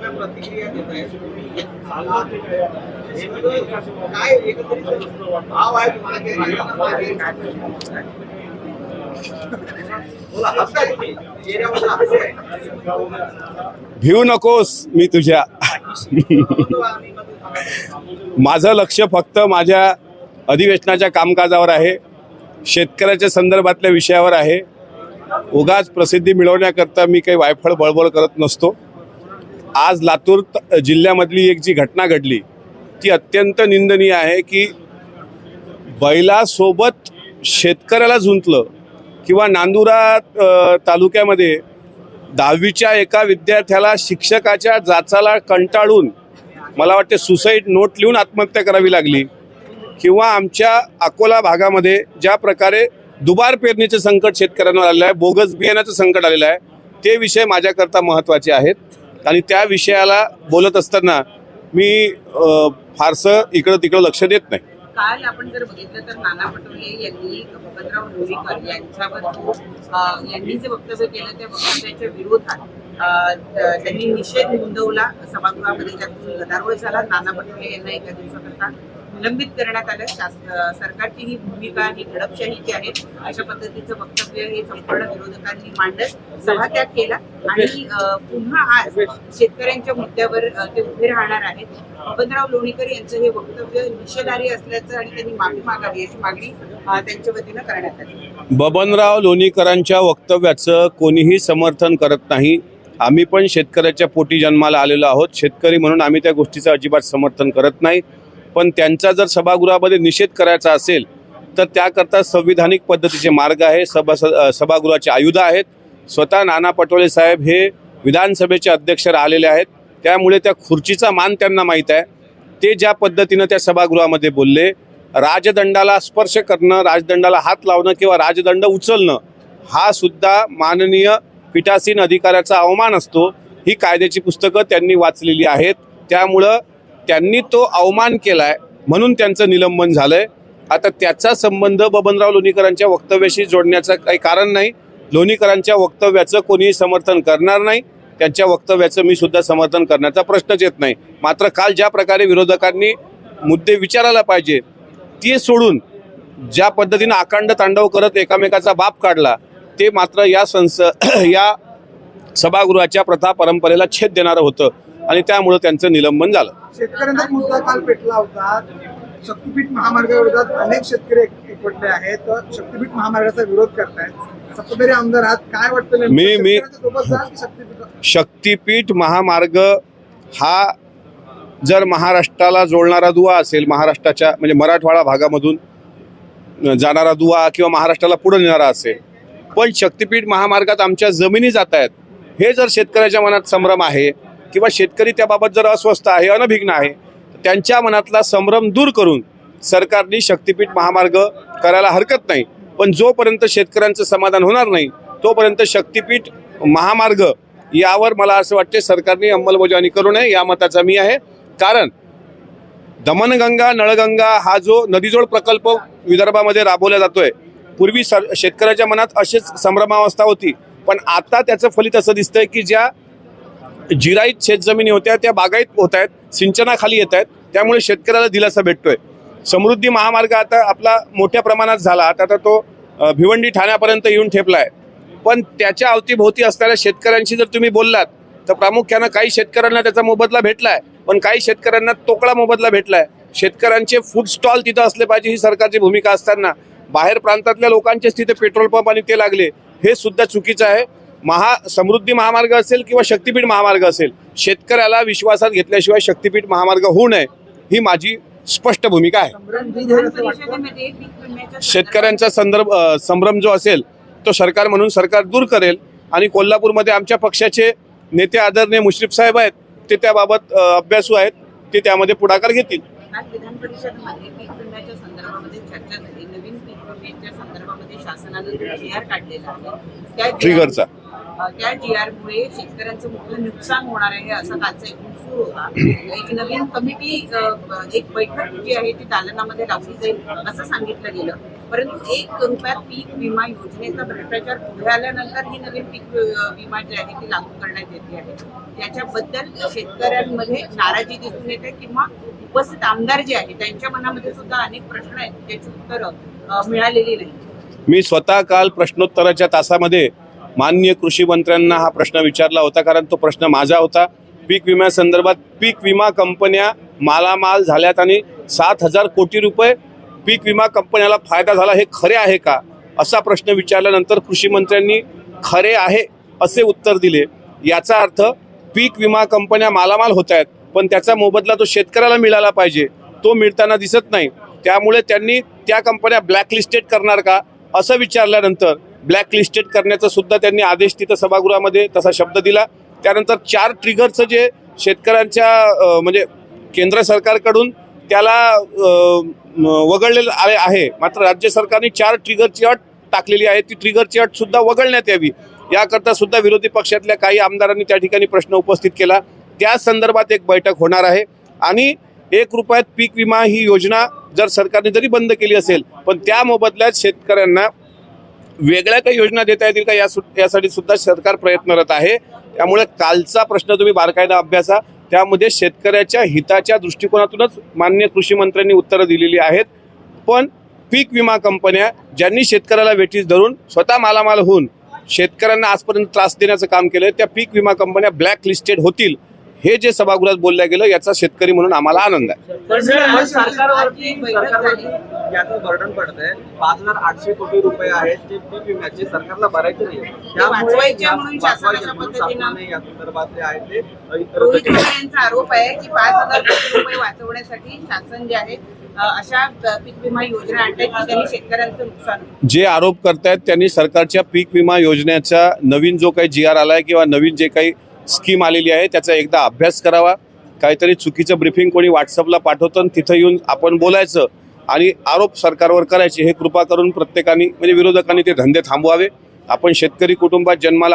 वेगवेगळ्या प्रतिक्रिया देत आहेत काय एकत्रित भाव आहे मागे मागे बोला भिवू नकोस मी तुझ्या. माझं लक्ष फक्त माझ्या अधिवेशनाच्या कामकाजावर आहे शेतकऱ्याच्या संदर्भातल्या विषयावर आहे. उगाच प्रसिद्धी मिळवण्याकरता मी काही वायफळ बळबळ करत नसतो. आज लातूर त- जिल्ह्यामधली एक जी घटना घडली ती अत्यंत निंदनीय आहे की बैलासोबत शेतकऱ्याला झुंतलं किंवा नांदुरा तालुक्यामध्ये दहावीच्या एका विद्यार्थ्याला शिक्षकाच्या जाचाला कंटाळून मला वाटते सुसाईड नोट लिहून आत्महत्या करावी लागली किंवा आमच्या अकोला भागामध्ये ज्या प्रकारे दुबार पेरणीचं संकट शेतकऱ्यांवर आलेलं आहे बोगस बियाण्याचं संकट आलेलं आहे ते विषय माझ्याकरता महत्त्वाचे आहेत. आणि त्या विषयाला बोलत असताना मी फारसं इकडं तिकडं लक्ष देत नाही. काल आपण जर बघितलं तर नाना पटोले यांनी बबनराव लोणीकर यांच्यावर यांनी जे वक्तव्य केलं त्या वक्तव्याच्या विरोधात त्यांनी निषेध नोंदवला. सभागृहामध्ये त्यातून गदारोळ झाला. नाना पटोले यांना एका दिवसाकरता निलंबित करण्यात आलं. शास- सरकारची ही भूमिका ही दडपशाहीची आहे अशा पद्धतीचं वक्तव्य हे संपूर्ण विरोधकांनी मांडत सभात्याग केला. आणि पुन्हा आज शेतकऱ्यांच्या मुद्द्यावर ते उभे राहणार आहेत. बबनराव लोणीकर यांचं हे वक्तव्य निषेधारी असल्याचं आणि त्यांनी माफी मागावी अशी मागणी त्यांच्या वतीनं करण्यात आली. बबनराव लोणीकरांच्या वक्तव्याचं कोणीही समर्थन करत नाही. आम्ही पण शेतकऱ्याच्या पोटी जन्माला आलेलो आहोत. शेतकरी म्हणून आम्ही त्या गोष्टीचं अजिबात समर्थन करत नाही. पण त्यांचा जर सभागृहामध्ये निषेध करायचा असेल तर त्याकरता संविधानिक पद्धतीचे मार्ग आहे. सभा स- सभागृहाचे आयुध आहेत. स्वतः नाना पटोले साहेब हे विधानसभेचे अध्यक्ष राहिलेले आहेत. त्यामुळे त्या खुर्चीचा मान त्यांना माहीत आहे. ते ज्या पद्धतीनं त्या सभागृहामध्ये बोलले राजदंडाला स्पर्श करणं राजदंडाला हात लावणं किंवा राजदंड उचलणं हा सुद्धा माननीय पीठासीन अधिकाऱ्याचा अवमान असतो. ही कायद्याची पुस्तकं त्यांनी वाचलेली आहेत. त्यामुळं त्यांनी तो अवमान केलाय म्हणून त्यांचं निलंबन झालंय. आता त्याचा संबंध बबनराव लोणीकरांच्या वक्तव्याशी जोडण्याचं काही कारण नाही. लोणीकरांच्या वक्तव्याचं कोणीही समर्थन करणार नाही. त्यांच्या वक्तव्याचं मी सुद्धा समर्थन करण्याचा प्रश्नच येत नाही. मात्र काल ज्या प्रकारे विरोधकांनी मुद्दे विचारायला पाहिजे ते सोडून ज्या पद्धतीनं अखंड तांडव करत एकामेकाचा बाप काढला ते मात्र या संस या सभागृहाच्या प्रथा परंपरेला छेद देणारं होतं. आणि त्यामुळं त्यांचं निलंबन झालं. शेतकऱ्यांचा मुद्दा काल पेटला होता. शक्तीपीठ महामार्गाविरोधात अनेक शेतकरी एक- एकवटले आहेत. तर शक्तीपीठ महामार्गाचा विरोध करतायत. सत्ताधारी आमदार आहात. काय वाटतं? मी- मी- शक्तीपीठ महामार्ग हा जर महाराष्ट्राला जोडणारा दुवा असेल महाराष्ट्राच्या म्हणजे मराठवाडा भागामधून जाणारा दुवा किंवा महाराष्ट्राला पुढे नेणारा असेल पण शक्तीपीठ महामार्गात आमच्या जमिनी जात आहेत हे जर शेतकऱ्याच्या मनात संभ्रम आहे किंवा शेतकरी त्याबाबत जर अस्वस्थ आहे अनभिघ्न आहे त्यांच्या मनातला संभ्रम दूर करून सरकारने शक्तीपीठ महामार्ग करायला हरकत नाही. पण जोपर्यंत शेतकऱ्यांचं समाधान होणार नाही तोपर्यंत शक्तीपीठ महामार्ग यावर मला असं वाटते सरकारने अंमलबजावणी करू नये या मताचा मी आहे. कारण दमनगंगा नळगंगा हा जो नदीजोड प्रकल्प विदर्भामध्ये राबवला जातोय पूर्वी सर शेतकऱ्याच्या मनात अशीच संभ्रमावस्था होती. पण आता त्याचं फलित असं दिसतंय की ज्या जिराईत शेतजमिनी होत्या त्या बागायत होत आहेत सिंचनाखाली येत आहेत त्यामुळे शेतकऱ्याला दिलासा भेटतोय. समृद्धी महामार्ग आता आपला मोठ्या प्रमाणात झाला. आता तर तो भिवंडी ठाण्यापर्यंत येऊन ठेपला आहे पण त्याच्या अवतीभोवती असणाऱ्या शेतकऱ्यांशी जर तुम्ही बोललात तर प्रामुख्यानं काही शेतकऱ्यांना त्याचा मोबदला भेटलाय पण काही शेतकऱ्यांना तोकडा मोबदला भेटलाय. शेतकऱ्यांचे फूड स्टॉल तिथं असले पाहिजे ही सरकारची भूमिका असताना. बाहेर प्रांतातल्या लोकांचेच तिथे पेट्रोल पंप आणि ते लागले हे सुद्धा चुकीचं आहे. महा समृद्धी महामार्ग असेल किंवा शक्तीपीठ महामार्ग असेल शेतकऱ्याला विश्वासात घेतल्याशिवाय शक्तीपीठ महामार्ग होऊ नये ही माझी स्पष्ट भूमिका आहे. शेतकऱ्यांचा संदर्भ संभ्रम जो असेल तो सरकार म्हणून सरकार दूर करेल आणि कोल्हापूरमध्ये आमच्या पक्षाचे नेते आदरणीय मुश्रीफ साहेब आहेत ते त्याबाबत अभ्यासू आहेत ते त्यामध्ये पुढाकार घेतील. ट्रिगरचा. त्या जी आर मुळे शेतकऱ्यांचं मोठं नुकसान होणार आहे असं कालचा एक सूर होता. एक नवीन कमिटी एक बैठक जी आहे ती दालनामध्ये लावली जाईल असं सांगितलं गेलं. परंतु एक रुपयात पीक विमा योजनेचा भ्रष्टाचार पुढे आल्यानंतर ही नवीन पीक विमा जी आहे ती लागू करण्यात येते आहे. त्याच्याबद्दल शेतकऱ्यांमध्ये नाराजी दिसून येते किंवा उपस्थित आमदार जे आहेत त्यांच्या मनामध्ये सुद्धा अनेक प्रश्न आहेत त्याची उत्तरं मिळालेली नाही मी स्वतः काल प्रश्नोत्तराच्या तासामध्ये माननीय कृषी मंत्र्यांना हा प्रश्न विचारला होता कारण तो प्रश्न माझा होता. पीक विम्यासंदर्भात पीक विमा कंपन्या मालामाल झाल्यात आणि सात हजार कोटी रुपये पीक विमा कंपन्याला फायदा झाला हे खरे आहे का? असा प्रश्न विचारल्यानंतर कृषी मंत्र्यांनी खरे आहे असे उत्तर दिले. याचा अर्थ पीक विमा कंपन्या मालामाल होत आहेत पण त्याचा मोबदला तो शेतकऱ्याला मिळाला पाहिजे. तो मिळताना दिसत नाही. त्यामुळे त्यांनी त्या कंपन्या ब्लॅकलिस्टेड करणार का? असं विचारल्यानंतर ब्लॅकलिस्टेड करण्याचा सुद्धा त्यांनी आदेश तिथं सभागृहामध्ये तसा शब्द दिला. त्यानंतर चार ट्रिगरचं जे शेतकऱ्यांच्या म्हणजे केंद्र सरकारकडून त्याला वगळलेलं आले आहे. मात्र राज्य सरकारने चार ट्रिगरची अट टाकलेली आहे. ती ट्रिगरची अट सुद्धा वगळण्यात यावी. याकरता सुद्धा विरोधी पक्षातल्या काही आमदारांनी त्या ठिकाणी प्रश्न उपस्थित केला. त्या संदर्भात एक बैठक होणार आहे. आणि एक रुपयात पीक विमा ही योजना जर सरकारने जरी बंद केली असेल पण त्या मोबदल्यात शेतकऱ्यांना वेगळ्या काही योजना देता येतील का? या सु- यासाठी सुद्धा सरकार प्रयत्नरत आहे. त्यामुळे कालचा प्रश्न तुम्ही बारकायदा अभ्यासा. त्यामध्ये शेतकऱ्याच्या हिताच्या दृष्टिकोनातूनच मान्य कृषी मंत्र्यांनी उत्तरं दिलेली आहेत. पण पीक विमा कंपन्या ज्यांनी शेतकऱ्याला वेठीस धरून स्वतः मालामाल होऊन शेतकऱ्यांना आजपर्यंत त्रास देण्याचं काम केलं त्या पीक विमा कंपन्या ब्लॅक लिस्टेड होतील. हे जे सभागृहात बोलल्या गेलं याचा शेतकरी म्हणून आम्हाला आनंद आहे. बर्डन पडतंय. पाच हजार आठशे कोटी रुपये आहेत ते पीक विम्याचे. सरकारला भरायचे नाही. या ते. यांचा आरोप आहे की पाच हजार कोटी रुपये वाचवण्यासाठी शासन जे आहे अ, अशा अ, पीक विमा योजना आणतात की त्यांनी शेतकऱ्यांचं नुकसान होईल. जे आरोप करतायत त्यांनी सरकारच्या पीक विमा योजनेचा नवीन जो काही जी आर आलाय किंवा नवीन जे काही स्कीम आलेली आहे त्याचा एकदा अभ्यास करावा. काहीतरी चुकीचं ब्रिफिंग कोणी व्हॉट्सअपला पाठवतं आणि तिथं येऊन आपण बोलायचं आणि आरोप सरकारवर करायचे हे कृपा करून प्रत्येकाने म्हणजे विरोधकांनी ते धंदे थांबवावे. आपण शेतकरी कुटुंबात जन्माला